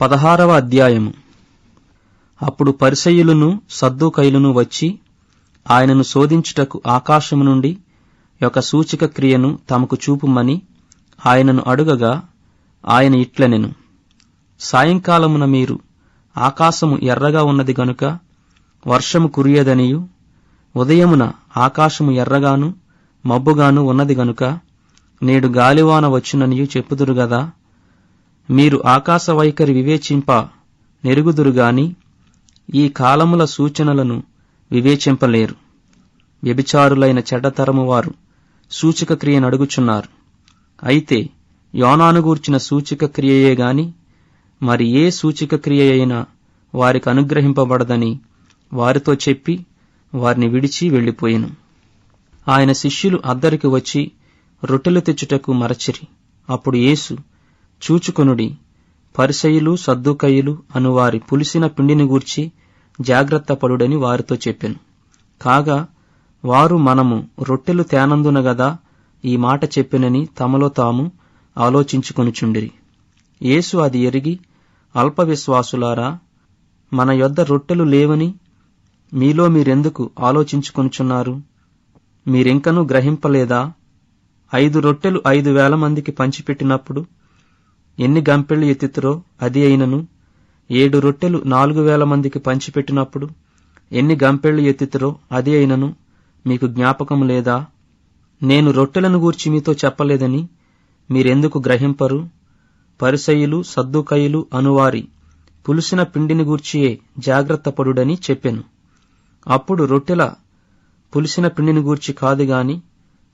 పదహారవ అధ్యాయము. అప్పుడు పరిసయ్యులను సద్దుకైలును వచ్చి ఆయనను శోధించుటకు ఆకాశము నుండి ఒక సూచక క్రియను తమకు చూపుమని ఆయనను అడుగగా ఆయన ఇట్లనెను. సాయంకాలమున మీరు ఆకాశము ఎర్రగా ఉన్నది గనుక వర్షము కురియదనియు. ఉదయమున ఆకాశము ఎర్రగాను మబ్బుగాను ఉన్నది గనుక నేడు గాలివాన వచ్చుననియు చెప్పుదురు గదా. మీరు ఆకాశ వైఖరి వివేచింప నెరుగుదురుగాని ఈ కాలముల సూచనలను వివేచింపలేరు. వ్యభిచారులైన చెడ్డతరము వారు సూచక క్రియ నడుగుచున్నారు అయితే యోనాను గూర్చిన క్రియయే గాని మరి ఏ సూచిక క్రియ అయినా వారికి అనుగ్రహింపబడదని వారితో చెప్పి వారిని విడిచి వెళ్ళిపోయెను. ఆయన శిష్యులు అద్దరికి వచ్చి రొట్టెలు తెచ్చుటకు మరచిరి. అప్పుడు యేసు చూచుకొనుడి. పరిసయులు సద్దుకయ్యులు అనువారి పులిసిన పిండిని గూర్చి జాగ్రత్త పడుడని వారితో చెప్పెను. కాగా వారు మనము రొట్టెలు తేనందున గదా ఈ మాట చెప్పినని తమలో తాము ఆలోచించుకొనుచుండిరి. యేసు అది ఎరిగి అల్ప విశ్వాసులారా మన యొద్ద రొట్టెలు లేవని మీలో మీరెందుకు ఆలోచించుకొనుచున్నారు? మీరింకనూ గ్రహింపలేదా? ఐదు రొట్టెలు ఐదు వేల మందికి పంచిపెట్టినప్పుడు ఎన్ని గంపెళ్ళు ఎత్తితురో అది అయినను. ఏడు రొట్టెలు నాలుగు వేల మందికి పంచిపెట్టినప్పుడు ఎన్ని గంపెళ్ళు ఎత్తితురో అది అయినను. మీకు జ్ఞాపకం లేదా? నేను రొట్టెలను గూర్చి మీతో చెప్పలేదని మీరెందుకు గ్రహింపరు? పరిసయులు సద్దుకయులు అనువారి పులిసిన పిండిని గూర్చియే జాగ్రత్త పడుడని చెప్పెను. అప్పుడు రొట్టెల పులిసిన పిండిని గూర్చి కాదు గాని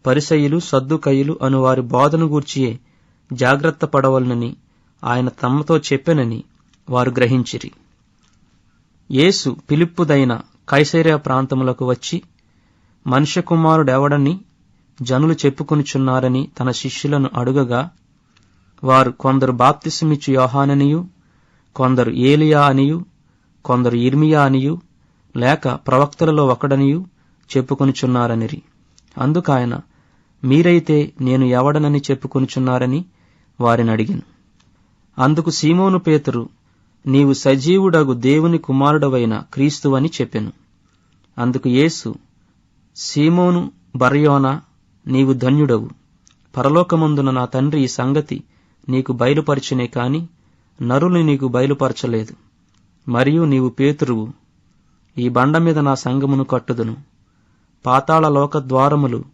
పరిసయులు సద్దుకయులు అనువారి బాధను గూర్చియే జాగ్రత్త పడవలనని ఆయన తమతో చెప్పెనని వారు గ్రహించిరి. యేసు పిలిప్పుదైన కైసైర్య ప్రాంతములకు వచ్చి మనుష్య కుమారుడెవడని జనులు చెప్పుకొనుచున్నారని తన శిష్యులను అడుగగా వారు కొందరు బాప్తిసమిచ్చు యోహాననియు కొందరు ఏలియా అనియు కొందరు ఇర్మియా అనియు లేక ప్రవక్తలలో ఒకడనియు చెప్పుకొనుచున్నారనిరి. అందుకాయన మీరైతే నేను ఎవడనని చెప్పుకొనుచున్నారని వారిని అడిగాను అందుకు సీమోను పేతురు నీవు సజీవుడగు దేవుని కుమారుడవైన క్రీస్తువని చెప్పెను. అందుకు యేసు సీమోను బర్యోనా నీవు ధన్యుడవు. పరలోకమందున నా తండ్రి ఈ సంగతి నీకు బయలుపరిచినే కాని నరులు నీకు బయలుపరచలేదు. మరియు నీవు పేతురువు ఈ బండ మీద నా సంగమును కట్టుదును. పాతాళ లోక ద్వారములు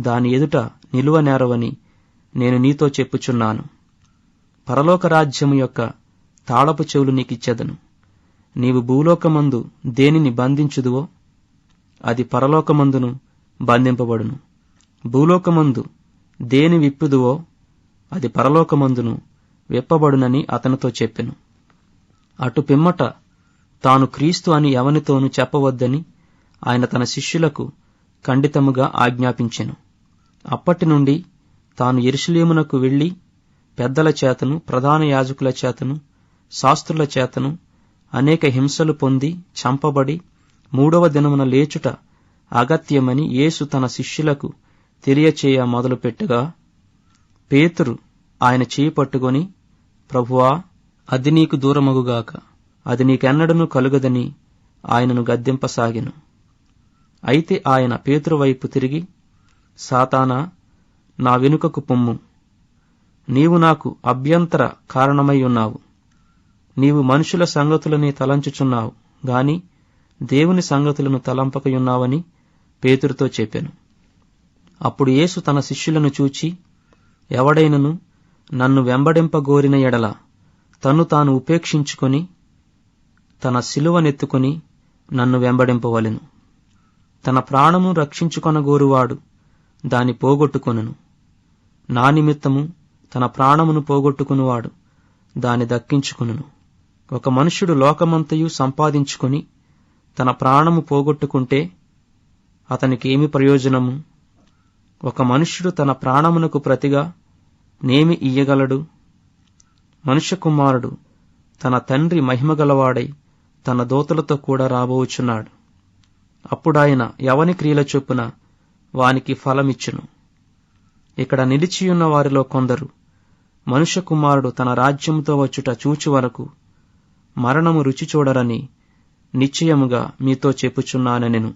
దాని ఎదుట నిలువ నేరవని నేను నీతో చెప్పుచున్నాను. పరలోక రాజ్యము యొక్క తాళపు చెవులు నీకిచ్చెదను. నీవు భూలోకమందు దేనిని బంధించుదువో అది పరలోకమందును బంధింపబడును. భూలోకమందు దేని విప్పుదువో అది పరలోకమందును విప్పబడునని అతనితో చెప్పెను. అటు పిమ్మట తాను క్రీస్తు అని ఎవనితోనూ చెప్పవద్దని ఆయన తన శిష్యులకు ఖండితముగా ఆజ్ఞాపించెను. అప్పటి నుండి తాను ఎరుసలేమునకు వెళ్ళి పెద్దల చేతను ప్రధాన యాజకుల చేతను శాస్త్రుల చేతను అనేక హింసలు పొంది చంపబడి మూడవ దినమున లేచుట అగత్యమని యేసు తన శిష్యులకు తెలియచేయ మొదలుపెట్టగా పేతురు ఆయన చేయి పట్టుకొని ప్రభువా అది నీకు దూరమగుగాక. అది నీకెన్నడను కలుగదని ఆయనను గద్దెంపసాగెను. అయితే ఆయన పేతురు వైపు తిరిగి సాతానా నా వెనుకకు పొమ్ము. నీవు నాకు అభ్యంతర కారణమై ఉన్నావు. నీవు మనుషుల సంగతులని తలంచుచున్నావు గాని దేవుని సంగతులను తలంపకయున్నావని పేతురుతో చెప్పాను. అప్పుడు యేసు తన శిష్యులను చూచి ఎవడైనను నన్ను వెంబడింపగోరిన ఎడల తను తాను ఉపేక్షించుకొని తన శిలువనెత్తుకొని నన్ను వెంబడింపవలెను. తన ప్రాణము రక్షించుకొనగోరువాడు దాని పోగొట్టుకొనును. నా నిమిత్తము తన ప్రాణమును పోగొట్టుకునివాడు దాని దక్కించుకును ఒక మనుష్యుడు లోకమంతయు సంపాదించుకొని తన ప్రాణము పోగొట్టుకుంటే అతనికి ఏమి ప్రయోజనము? ఒక మనుష్యుడు తన ప్రాణమునకు ప్రతిగా నేమి ఇయ్యగలడు? మనుష్య కుమారుడు తన తండ్రి మహిమగలవాడై తన దోతలతో కూడా రాబోచున్నాడు. అప్పుడాయన ఎవని క్రియల చొప్పున వానికి ఫలమిచ్చును. ఇక్కడ నిలిచియున్న వారిలో కొందరు. మనుష్య కుమారుడు తన రాజ్యంతో వచ్చుట చూచు వరకు మరణము రుచి చూడరని నిశ్చయముగా మీతో చెప్పుచున్నానెను